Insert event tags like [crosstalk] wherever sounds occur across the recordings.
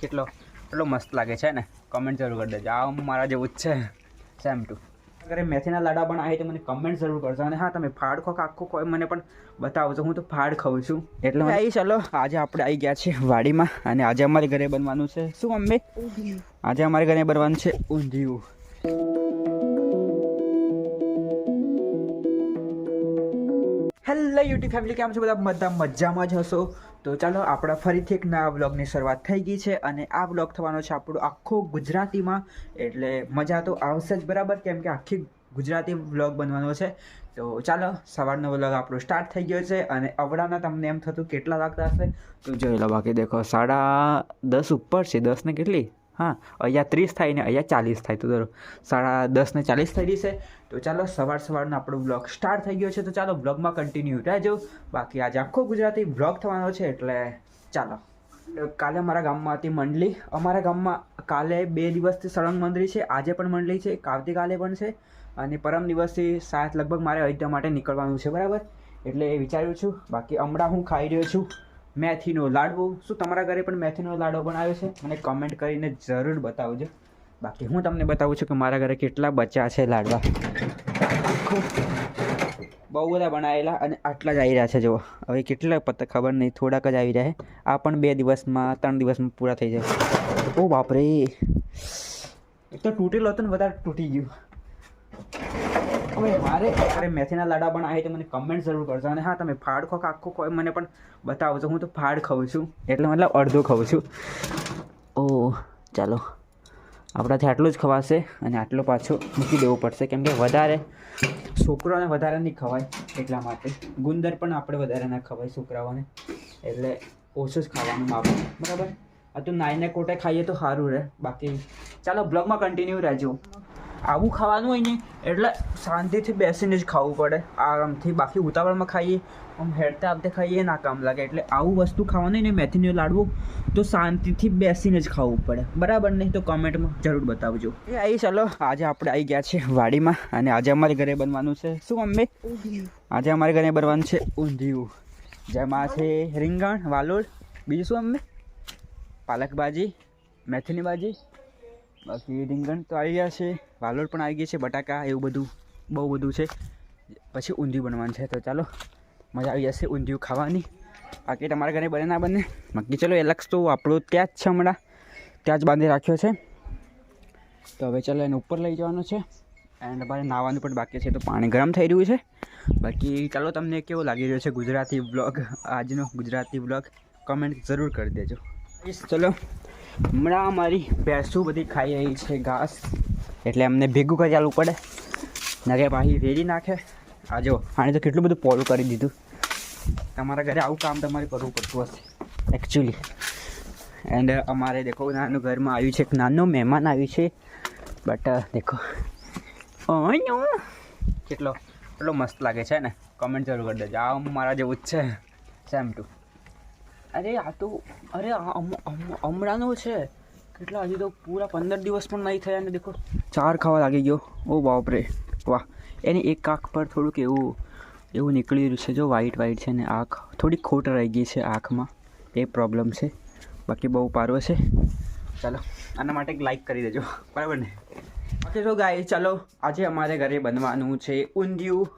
કેટલો કેટલો મસ્ત લાગે છે ને? કમેન્ટ જરૂર કરી દેજો. આ મારા જેવું જ છે. સેમ ટુ અગર મેથીના લાડા પણ આવે તો મને કમેન્ટ જરૂર કરજો. અને હા તમે ફાડ ખો આખો કોઈ મને પણ બતાવજો. હું તો ફાડ ખાઉં છું. એટલે આવી ચાલો. આજે આપણે આવી ગયા છીએ વાડીમાં. અને આજે અમારે ઘરે બનવાનું છે શું મમ્મી? આજે અમારે ઘરે બનવાનું છે ઊંધિયું. હેલો યુટ્યુબ ફેમિલી કેમ છો બધા? બધા મજામાં જ હશો. તો ચાલો આપણા ફરીથી એક નવા વ્લોગની શરૂઆત થઈ ગઈ છે અને આ વ્લોગ થવાનો છે આપણો આખો ગુજરાતીમાં, એટલે મજા તો આવશે જ, બરાબર? કેમ કે આખી ગુજરાતી વ્લોગ બનવાનો છે. તો ચાલો, સવારનો વ્લોગ આપણો સ્ટાર્ટ થઈ ગયો છે અને અવડાના તમને એમ થતું કેટલા લાગતા હશે? તો જોઈ લો બાકી, દેખો, સાડા દસ ઉપર છે, દસ ને કેટલી? હા, અહીંયા ત્રીસ થાય ને અહીંયા ચાલીસ થાય. તો ધરો સાડા દસ ને ચાલીસ થઈ છે તો ચાલો, સવાર સવારનો આપણો બ્લોગ સ્ટાર્ટ થઈ ગયો છે. તો ચાલો બ્લોગમાં કન્ટિન્યુ રહેજો. બાકી આજે આખો ગુજરાતી બ્લોગ થવાનો છે, એટલે ચાલો. કાલે મારા ગામમાં હતી મંડળી અમારા ગામમાં કાલે બે દિવસથી સળંગ મંડળી છે. આજે પણ મંડળી છે આવતીકાલે પણ છે. અને પરમ દિવસથી સાત, લગભગ મારે અયોધ્યા માટે નીકળવાનું છે, બરાબર? એટલે એ વિચાર્યું છું. બાકી હમણાં હું ખાઈ રહ્યો છું. મેથીનો લાડવો. શું તમારા ઘરે પણ મેથીનો લાડવો બનાવ્યો છે? મને કમેન્ટ કરીને જરૂર બતાવજો. બાકી હું તમને બતાવું છું કે મારા ઘરે કેટલા બચ્યા છે લાડવા. બહુ બધા બનાવેલા અને આટલા જ આવી રહ્યા છે, જુઓ. હવે કેટલા પત્તા ખબર નહીં, થોડાક જ આવી રહ્યા આ પણ બે દિવસમાં, ત્રણ દિવસમાં પૂરા થઈ જાય. ઓ બાપરે! એક તો તૂટેલો હતો ને, વધારે તૂટી ગયું. હવે મારે અરે મેથીના લાડા પણ આવે તો મને કમેન્ટ જરૂર કરજો. અને હા, તમે ફાડ ખો આખો કોઈ મને પણ બતાવજો હું તો ફાડ ખાઉં છું. એટલે મતલબ અડધો ખાઉં છું. ઓ, ચાલો. આપણાથી આટલું જ ખવાશે અને આટલો પાછો મૂકી દેવો પડશે. કેમ કે વધારે છોકરાઓને વધારે નહીં ખવાય એટલા માટે. ગુંદર પણ આપણે વધારે ના ખવાય છોકરાઓને. એટલે ઓછું જ ખાવાનું માપ. બરાબર? આ તો નાઈને કોટે ખાઈએ તો સારું રહે. બાકી ચાલો બ્લોગમાં કન્ટિન્યુ રહેજો. આવું ખાવાનું હોય ને એટલે શાંતિથી બેસીને જ ખાવું પડે. આરામથી. બાકી ઉતાવળમાં ખાઈએ આમ હેડતા આપતે ખાઈએ ના કામ લાગે. એટલે આવું વસ્તુ ખાવાનું હોય ને મેથીનો લાડવો તો શાંતિથી બેસીને જ ખાવું પડે. બરાબર નહીં તો કમેન્ટમાં જરૂર બતાવજો. એ આવી ચાલો. આજે આપણે આવી ગયા છે વાડીમાં અને આજે અમારે ઘરે બનવાનું છે. શું મમ્મી? આજે અમારે ઘરે બનવાનું છે ઊંધિયું. જેમાં છે રીંગણ વાલોળ. બીજું શું મમ્મી? પાલક ભાજી મેથીની ભાજી. બાકી રીંગણ તો આવી ગયા છે વાલોડ પણ આવી ગઈ છે, બટાકા એવું બધું, બહુ બધું છે. પછી ઊંધિયું બનવાનું છે, તો ચાલો, મજા આવી જશે ઊંધિયું ખાવાની. બાકી તમારા ઘરે બને ના બને. બાકી ચલો, એ લક્ષ તો આપણો ત્યાં જ છે હમણાં. ત્યાં જ બાંધી રાખ્યો છે. તો હવે ચાલો, એને ઉપર લઈ જવાનું છે. એન્ડ અમારે નાવાનું પણ બાકી છે, તો પાણી ગરમ થઈ રહ્યું છે. બાકી ચાલો, તમને કેવો લાગી રહ્યો છે ગુજરાતી બ્લોગ આજનો ગુજરાતી બ્લોગ કમેન્ટ જરૂર કરી દેજો. ચલો હમણાં અમારી ભેંસું બધી ખાઈ રહી છે ઘાસ. એટલે અમને ભેગું કરી ચાલવું પડે. નરે પાછી વેરી નાખે. આ જો, આને તો કેટલું બધું પોલું કરી દીધું. તમારા ઘરે આવું કામ તમારે કરવું પડતું હશે. એકચ્યુઅલી એન્ડ અમારે દેખો, નાનું ઘરમાં આવ્યું છે એક નાનું મહેમાન આવ્યું છે. બટ દેખો. કેટલો કેટલો મસ્ત લાગે છે ને? કમેન્ટ જરૂર કરી દેજો આ મારા જેવું જ છે. સેમ ટુ અરે, આ તો, અરે હમણાંનો છે. કેટલા, હજી તો પૂરા પંદર દિવસ પણ નહીં થયા ને, દેખો. ચાર ખાવા લાગી ગયો. ઓ બાપરે. વાહ. એની એક આંખ પર થોડુંક એવું એવું નીકળી રહ્યું છે જો વ્હાઈટ વ્હાઈટ છે ને આંખ. થોડી ખોટ રહી ગઈ છે આંખમાં. એ પ્રોબ્લેમ છે. બાકી બહુ પારવો છે. ચાલો, આના માટે એક લાઈક કરી દેજો. બરાબર ને? ઓકે તો ગાય ચાલો, આજે અમારે ઘરે બનવાનું છે ઊંધિયું.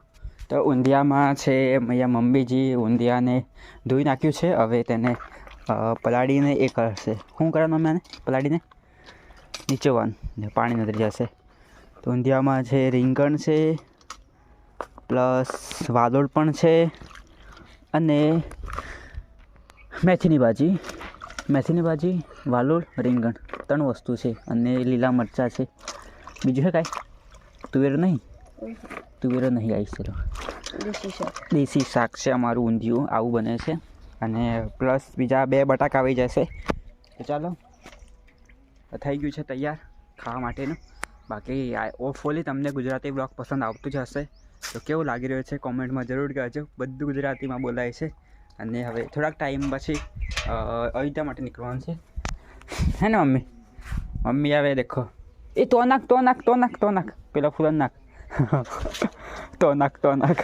તો ઊંધિયામાં છે અહીંયા મમ્મીજી, ઊંધિયાને ધોઈ નાખ્યું છે. હવે તેને પલાળીને એ કરશે. શું કરવાનું અમે પલાળીને? નીચોવાનું પાણી નતરી જશે. તો ઊંધિયામાં છે રીંગણ છે, પ્લસ વાલોળ પણ છે, અને મેથીની ભાજી. મેથીની ભાજી, વાલોળ, રીંગણ, ત્રણ વસ્તુ છે. અને લીલા મરચાં છે. બીજું છે કાંઈ? તુવેર નહીં? તુવેરો નહીં આવી ચલો દેશી શાક છે અમારું ઊંધિયું આવું બને છે. અને પ્લસ બીજા બે બટાકા આવી જશે. તો ચાલો થઈ ગયું છે તૈયાર ખાવા માટેનું. બાકી ઓફોલી તમને ગુજરાતી બ્લોગ પસંદ આવતું જ હશે. તો કેવું લાગી રહ્યું છે કોમેન્ટમાં જરૂર કહેજો. બધું ગુજરાતીમાં બોલાય છે. અને હવે થોડાક ટાઈમ પછી અયોધ્યા માટે નીકળવાનું છે. હે ને મમ્મી? મમ્મી આવે દેખો. એ તો નાખ તો નાખ તો નાખ તો નાખ. પેલો ફૂલન નાખ. [laughs] તો નાખ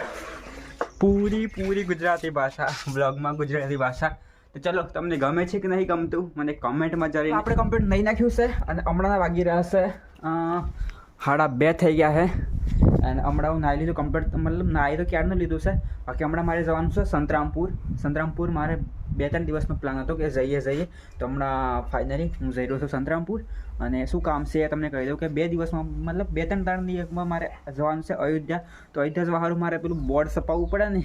પૂરી પૂરી ગુજરાતી ભાષા. બ્લોગમાં ગુજરાતી ભાષા. તો ચલો, તમને ગમે છે કે નહીં ગમતું, મને કમેન્ટમાં જરી આપણે કમ્પ્લીટ નહીં નાખ્યું છે, અને હમણાં વાગી રહ્યા છે સાડા બે થઈ ગયા છે. અને હમણાં હું નાહી લીધું કમ્પ્લીટ મતલબ નાહી તો ક્યારનું લીધું છે? બાકી હમણાં મારે જવાનું છે સંતરામપુર. સંતરામપુર મારે બે ત્રણ દિવસનો પ્લાન હતો કે જઈએ જઈએ. તો હમણાં ફાઇનલી હું જઈ રહ્યો છું સંતરામપુર. અને શું કામ છે એ તમને કહી દઉં કે બે દિવસમાં, મતલબ બે ત્રણ ત્રણ દિવસમાં મારે જવાનું છે અયોધ્યા. તો અયોધ્યા જવાનું મારે પેલું બોર્ડ છપાવવું પડે ને.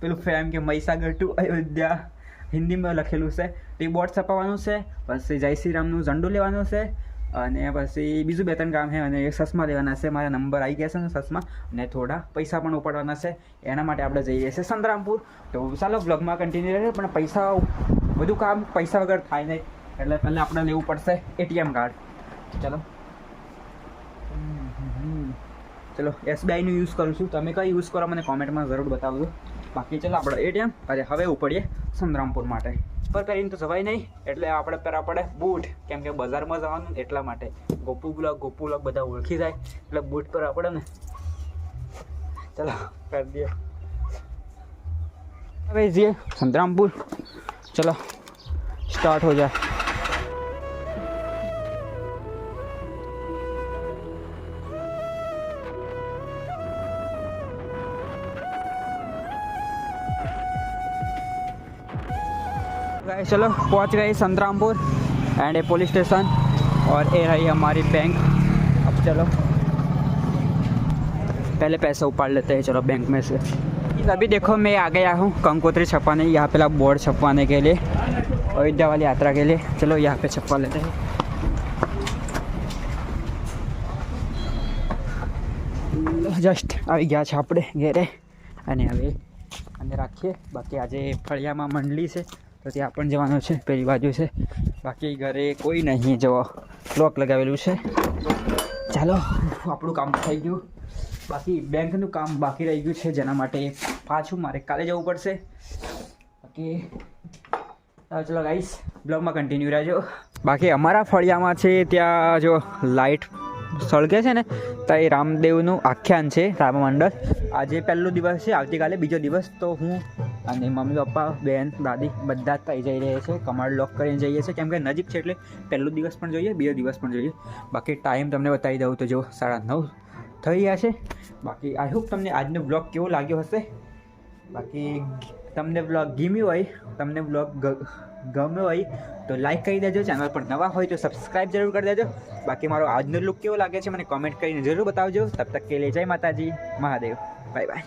પેલું ફેમ કે મહીસાગર ટુ અયોધ્યા. હિન્દીમાં લખેલું છે. તે બોર્ડ છપાવવાનું છે. પછી જય શ્રી રામનું ઝંડુ લેવાનું છે. અને પછી બીજું બે ત્રણ કામ છે. અને સસમા લેવાના છે. મારા નંબર આવી ગયા છે ને સસમાં. અને થોડા પૈસા પણ ઉપાડવાના છે. એના માટે આપણે જઈએ છીએ સંતરામપુર. તો ચાલો બ્લોગમાં કન્ટિન્યુ રહે પણ પૈસા બધું કામ પૈસા વગર થાય નહીં. એટલે પહેલાં આપણે લેવું પડશે એટીએમ કાર્ડ ચાલો. ચલો એસબીઆઈનું યુઝ કરું છું. તમે કઈ યુઝ કરો મને કોમેન્ટમાં જરૂર બતાવજો. બાકી ચાલો આપણે એટીએમ આજે હવે ઉપડીએ સંતરામપુર માટે. પર કરીને તો જવાય નહીં. એટલે આપણે પહેરા પડે બૂટ. કેમ કે બજારમાં જવાનું એટલા માટે. ગોપુ બ્લોગ ગોપુ બ્લોગ બધા ઓળખી જાય. એટલે બૂટ પર આપણે ને ચલો કરી દઈએ. હવે જઈએ સંતરામપુર. ચલો સ્ટાર્ટ હો જાય. गाइस चलो पहुंच गए Santrampur and a police station और ये रही हमारी बैंक अब चलो पहले पैसा उपाड़ लेते हैं चलो बैंक में से अभी देखो मैं आ गया हूँ कंकोत्री छपाने यहाँ पे बोर्ड छपवाने के लिए अयोध्या वाली यात्रा के लिए चलो यहाँ पे छपवा लेते हैं જસ્ટ આવી ગયા છે આપણે ઘેરે અને હવે અને રાખીએ બાકી આજે ફળિયામાં મંડળી છે તો ત્યાં પણ જવાનું છે, પેલી બાજુ છે. બાકી ઘરે કોઈ નહીં જવા લોક લગાવેલું છે. ચાલો, આપણું કામ થઈ ગયું. બાકી બેંકનું કામ બાકી રહી ગયું છે, જેના માટે પાછું મારે કાલે જવું પડશે. બાકી, ચાલો ગાઈસ બ્લોગમાં કન્ટિન્યુ રહેજો. બાકી અમારા ફળિયામાં છે, ત્યાં જો લાઇટ સળગે છે ને, તો એ રામદેવનું આખ્યાન છે રામ મંડળ આજે પહેલો દિવસ છે, આવતીકાલે બીજો દિવસ, તો હું અને મમ્મી, પપ્પા બેન દાદી બધા જ થઈ જઈ રહ્યા છે કમર લોક કરીને જઈએ છીએ. કેમ કે નજીક છે એટલે પહેલો દિવસ પણ જોઈએ, બીજો દિવસ પણ જોઈએ. બાકી ટાઈમ તમને બતાવી દઉં તો જો, સાડા નવ થઈ ગયા છે. બાકી આઈ હોપ તમને આજનો બ્લોગ કેવો લાગ્યો હશે. બાકી તમને બ્લોગ ગીમ્યું હોય, તમને બ્લોગ ગમ્યો હોય તો લાઈક કરી દેજો. ચેનલ પર નવા હોય તો સબસ્ક્રાઈબ જરૂર કરી દેજો. બાકી મારો આજનો લુક કેવો લાગે છે મને કોમેન્ટ કરીને જરૂર બતાવજો. તબ તક કે લે જય માતાજી. મહાદેવ. Bye bye